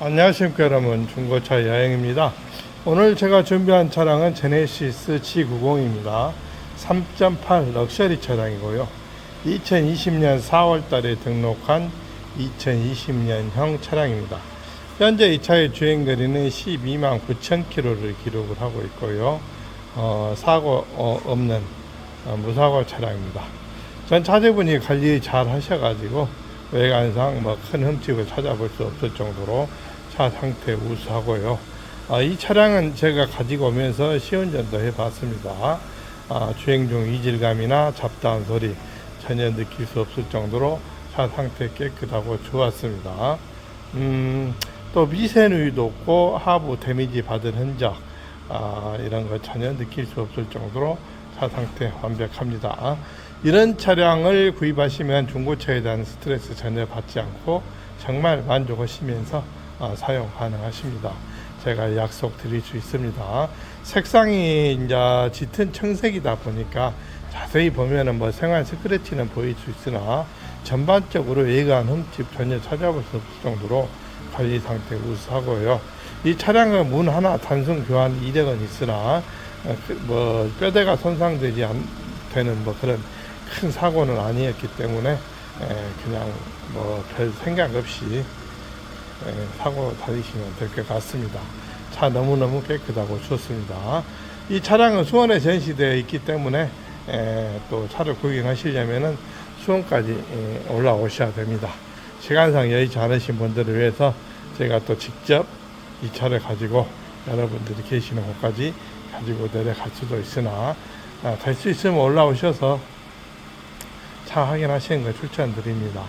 안녕하십니까 여러분. 중고차 여행입니다. 오늘 제가 준비한 차량은 제네시스 G90입니다. 3.8 럭셔리 차량이고요. 2020년 4월 달에 등록한 2020년형 차량입니다. 현재 이 차의 주행거리는 12만 9천 킬로를 기록을 하고 있고요. 어, 사고 어, 없는 어, 무사고 차량입니다. 전 차주분이 관리 잘 하셔가지고 외관상 뭐 큰 흠집을 찾아볼 수 없을 정도로 차 상태 우수하고요. 아, 이 차량은 제가 가지고 오면서 시운전도 해봤습니다. 아, 주행 중 이질감이나 잡다한 소리 전혀 느낄 수 없을 정도로 차 상태 깨끗하고 좋았습니다. 음, 또 미세누이도 없고 하부 데미지 받은 흔적 아, 이런 거 전혀 느낄 수 없을 정도로 차 상태 완벽합니다. 이런 차량을 구입하시면 중고차에 대한 스트레스 전혀 받지 않고 정말 만족하시면서 아, 사용 가능하십니다. 제가 약속 드릴 수 있습니다. 색상이 이제 짙은 청색이다 보니까 자세히 보면은 뭐 생활 스크래치는 보일 수 있으나 전반적으로 외관 흠집 전혀 찾아볼 수 없을 정도로 관리 상태 우수하고요. 이 차량은 문 하나 단순 교환 이력은 있으나 뭐 뼈대가 손상되지 않 되는 뭐 그런 큰 사고는 아니었기 때문에 에, 그냥 뭐 별 생각 없이 에, 사고 다니시면 될 것 같습니다. 차 너무너무 깨끗하고 좋습니다. 이 차량은 수원에 전시되어 있기 때문에 에, 또 차를 구경하시려면은 수원까지 에, 올라오셔야 됩니다. 시간상 여의치 않으신 분들을 위해서 제가 또 직접 이 차를 가지고 여러분들이 계시는 곳까지 가지고 내려갈 수도 있으나 아, 될수 있으면 올라오셔서 차 확인하시는 걸 추천드립니다.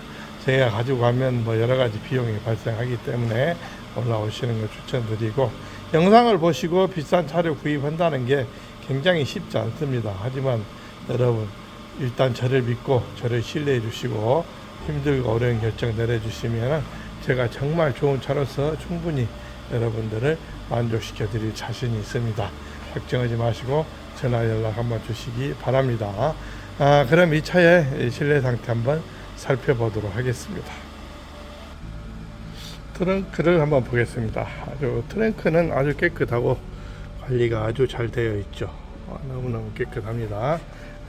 제가 가지고 가면 뭐 여러 가지 비용이 발생하기 때문에 올라오시는 걸 추천드리고 영상을 보시고 비싼 차를 구입한다는 게 굉장히 쉽지 않습니다. 하지만 여러분 일단 저를 믿고 저를 신뢰해 주시고 힘들고 어려운 결정 내려주시면 제가 정말 좋은 차로서 충분히 여러분들을 만족시켜 드릴 자신이 있습니다. 걱정하지 마시고 전화 연락 한번 주시기 바랍니다. 아, 그럼 이 차의 실내 상태 한번 살펴보도록 하겠습니다. 트렁크를 한번 보겠습니다. 아주 트렁크는 아주 깨끗하고 관리가 아주 잘 되어 있죠. 아, 너무너무 깨끗합니다.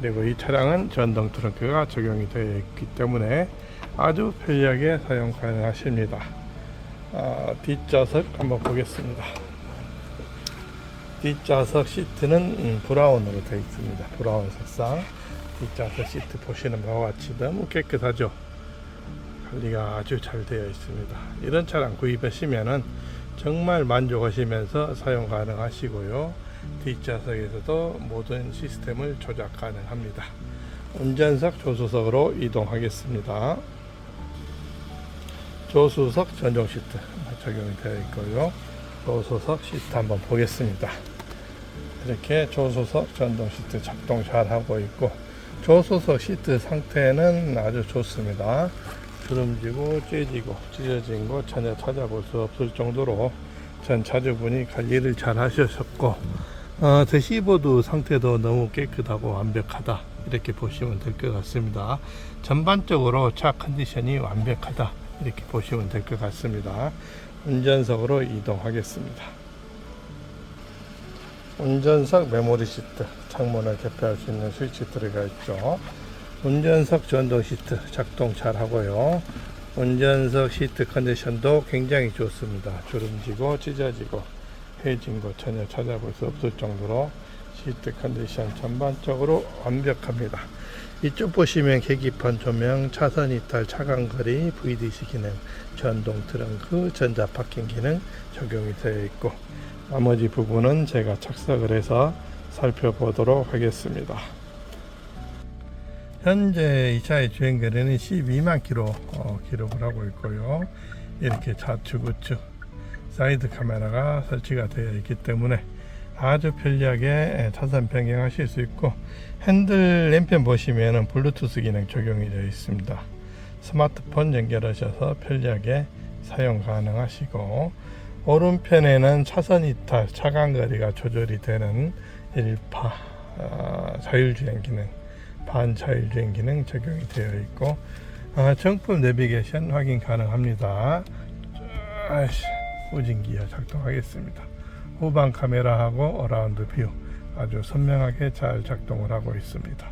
그리고 이 차량은 전동 트렁크가 적용이 되어 있기 때문에 아주 편리하게 사용 가능하십니다. 아, 뒷좌석 한번 보겠습니다. 뒷좌석 시트는 음, 브라운으로 되어 있습니다. 브라운 색상. 뒷좌석 시트 보시는 바와 같이 너무 깨끗하죠. 관리가 아주 잘 되어 있습니다. 이런 차량 구입하시면은 정말 만족하시면서 사용 가능하시고요. 뒷좌석에서도 모든 시스템을 조작 가능합니다. 운전석 조수석으로 이동하겠습니다. 조수석 전용 시트 적용이 되어 있고요. 조수석 시트 한번 보겠습니다. 이렇게 조수석 전동 시트 작동 잘 하고 있고 조수석 시트 상태는 아주 좋습니다. 주름지고 찢어지고 찢어진 거 전혀 찾아볼 수 없을 정도로 전 차주분이 관리를 잘 하셨고 어, 대시보드 상태도 너무 깨끗하고 완벽하다 이렇게 보시면 될 것 같습니다. 전반적으로 차 컨디션이 완벽하다 이렇게 보시면 될 것 같습니다. 운전석으로 이동하겠습니다. 운전석 메모리 시트 창문을 개폐할 수 있는 스위치 들어가 있죠. 운전석 전동 시트 작동 잘 하고요. 운전석 시트 컨디션도 굉장히 좋습니다. 주름지고 찢어지고 헤어진 거 전혀 찾아볼 수 없을 정도로 시트 컨디션 전반적으로 완벽합니다. 이쪽 보시면 계기판 조명, 차선 이탈, 차간거리, VDC 기능, 전동 트렁크, 전자 파킹 기능 적용이 되어 있고 나머지 부분은 제가 착석을 해서 살펴보도록 하겠습니다. 현재 이 차의 주행 거리는 12만 킬로 어, 기록을 하고 있고요. 이렇게 좌측 우측 사이드 카메라가 설치가 되어 있기 때문에 아주 편리하게 차선 변경하실 수 있고 핸들 램편 보시면은 블루투스 기능 적용이 되어 있습니다. 스마트폰 연결하셔서 편리하게 사용 가능하시고 오른편에는 차선 이탈, 차간거리가 조절이 되는 1파 어, 자율주행 기능, 반자율주행 기능 적용이 되어 있고 어, 정품 내비게이션 확인 가능합니다. 아이씨, 후진기어 작동하겠습니다. 후방 카메라하고 어라운드 뷰 아주 선명하게 잘 작동을 하고 있습니다.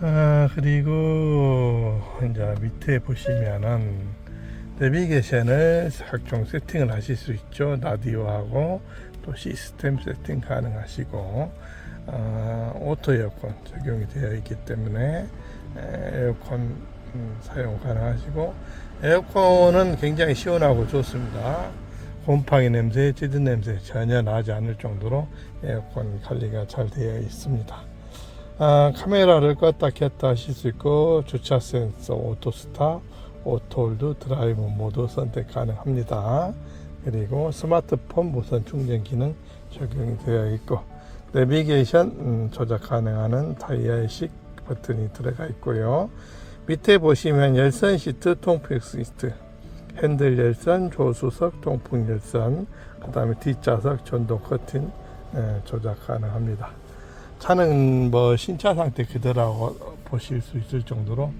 아, 그리고 이제 밑에 보시면은 내비게이션을 각종 세팅을 하실 수 있죠. 라디오하고 또 시스템 세팅 가능하시고 아, 오토 에어컨 적용이 되어 있기 때문에 에, 에어컨 음, 사용 가능하시고 에어컨은 굉장히 시원하고 좋습니다. 곰팡이 냄새, 찌든 냄새 전혀 나지 않을 정도로 에어컨 관리가 잘 되어 있습니다. 아, 카메라를 껐다 켰다 하실 수 있고 주차 센서, 오토 스탑, 오토홀드, 드라이브 모드 선택 가능합니다. 그리고 스마트폰 무선 충전 기능 적용이 되어 있고 내비게이션 음, 조작 가능한 타이어식 버튼이 들어가 있고요. 밑에 보시면 열선 시트, 통풍 시트, 핸들 열선, 조수석, 통풍 열선, 그 다음에 뒷좌석 전동 커튼 예, 조작 가능합니다. 차는 뭐 신차 상태 그대로 보실 수 있을 정도로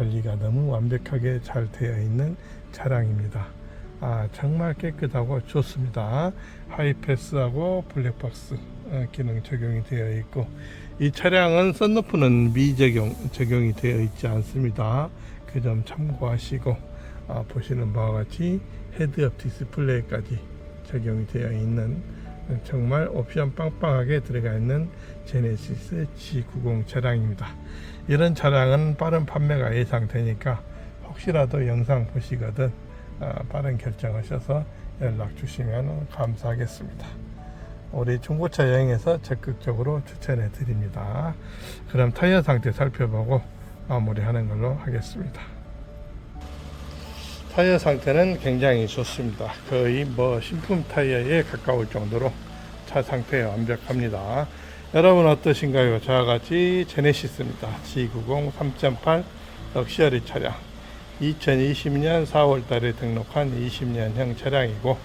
관리가 너무 완벽하게 잘 되어 있는 차량입니다. 아, 정말 깨끗하고 좋습니다. 하이패스하고 블랙박스 어, 기능 적용이 되어 있고 이 차량은 썬루프는 미적용 적용이 되어 있지 않습니다. 그 점 참고하시고 아, 보시는 바와 같이 헤드업 디스플레이까지 적용이 되어 있는 정말 옵션 빵빵하게 들어가 있는 제네시스 G90 차량입니다. 이런 차량은 빠른 판매가 예상되니까 혹시라도 영상 보시거든 아, 빠른 결정하셔서 연락 주시면 감사하겠습니다. 우리 중고차 여행에서 적극적으로 추천해 드립니다. 그럼 타이어 상태 살펴보고 마무리하는 걸로 하겠습니다. 타이어 상태는 굉장히 좋습니다. 거의 뭐 신품 타이어에 가까울 정도로 차 상태 완벽합니다. 여러분 어떠신가요? 저와 같이 제네시스입니다. G90 3.8 럭셔리 차량. 2020년 4월 달에 등록한 20년형 차량이고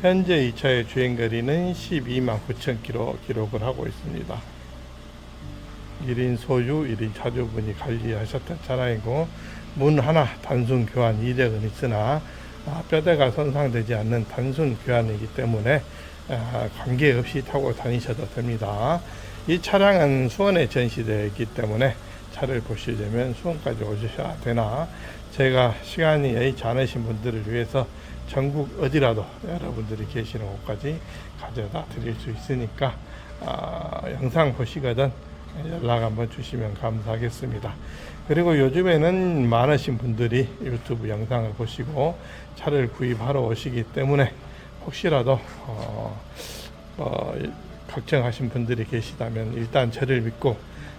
현재 이 차의 주행거리는 12만 9천 킬로 기록을 하고 있습니다. 1인 소유, 1인 차주분이 관리하셨던 차량이고 문 하나 단순 교환 이력은 있으나 아, 뼈대가 손상되지 않는 단순 교환이기 때문에 아, 관계없이 타고 다니셔도 됩니다. 이 차량은 수원에 전시되어 있기 때문에 차를 보시려면 수원까지 오셔야 되나 제가 시간이 여의치 않으신 분들을 위해서 전국 어디라도 여러분들이 계시는 곳까지 가져다 드릴 수 있으니까 아, 영상 보시거든 연락 한번 주시면 감사하겠습니다. 그리고 요즘에는 많으신 분들이 유튜브 영상을 보시고 차를 구입하러 오시기 때문에 혹시라도 어, 어, 걱정하신 분들이 계시다면 일단 저를 믿고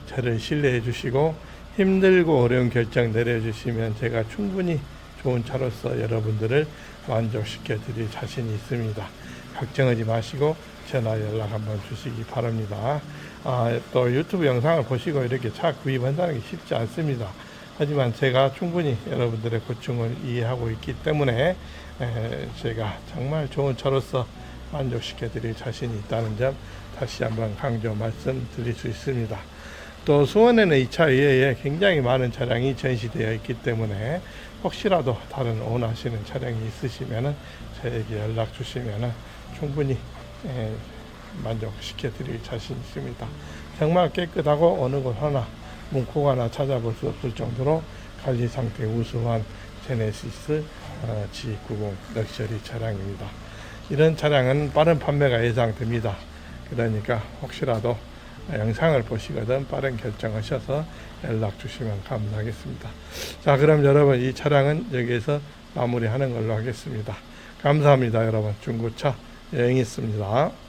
저를 신뢰해 주시고 힘들고 어려운 결정 내려주시면 제가 충분히 좋은 차로서 여러분들을 만족시켜 드릴 자신이 있습니다. 걱정하지 마시고 전화 연락 한번 주시기 바랍니다. 아, 또 유튜브 영상을 보시고 이렇게 차 구입한다는 게 쉽지 않습니다. 하지만 제가 충분히 여러분들의 고충을 이해하고 있기 때문에 에, 제가 정말 좋은 차로서 만족시켜 드릴 자신이 있다는 점 다시 한번 강조 말씀드릴 수 있습니다. 또 수원에는 이 차 외에 굉장히 많은 차량이 전시되어 있기 때문에 혹시라도 다른 원하시는 차량이 있으시면 저에게 연락 주시면 충분히 에, 만족시켜 드릴 자신 있습니다. 정말 깨끗하고 어느 곳 하나 문콕 하나 찾아볼 수 없을 정도로 관리 상태 우수한 제네시스 어, G90 럭셔리 차량입니다. 이런 차량은 빠른 판매가 예상됩니다. 그러니까 혹시라도 영상을 보시거든 빠른 결정하셔서 연락 주시면 감사하겠습니다. 자, 그럼 여러분 이 차량은 여기에서 마무리하는 걸로 하겠습니다. 감사합니다, 여러분. 중고차 여행 있습니다.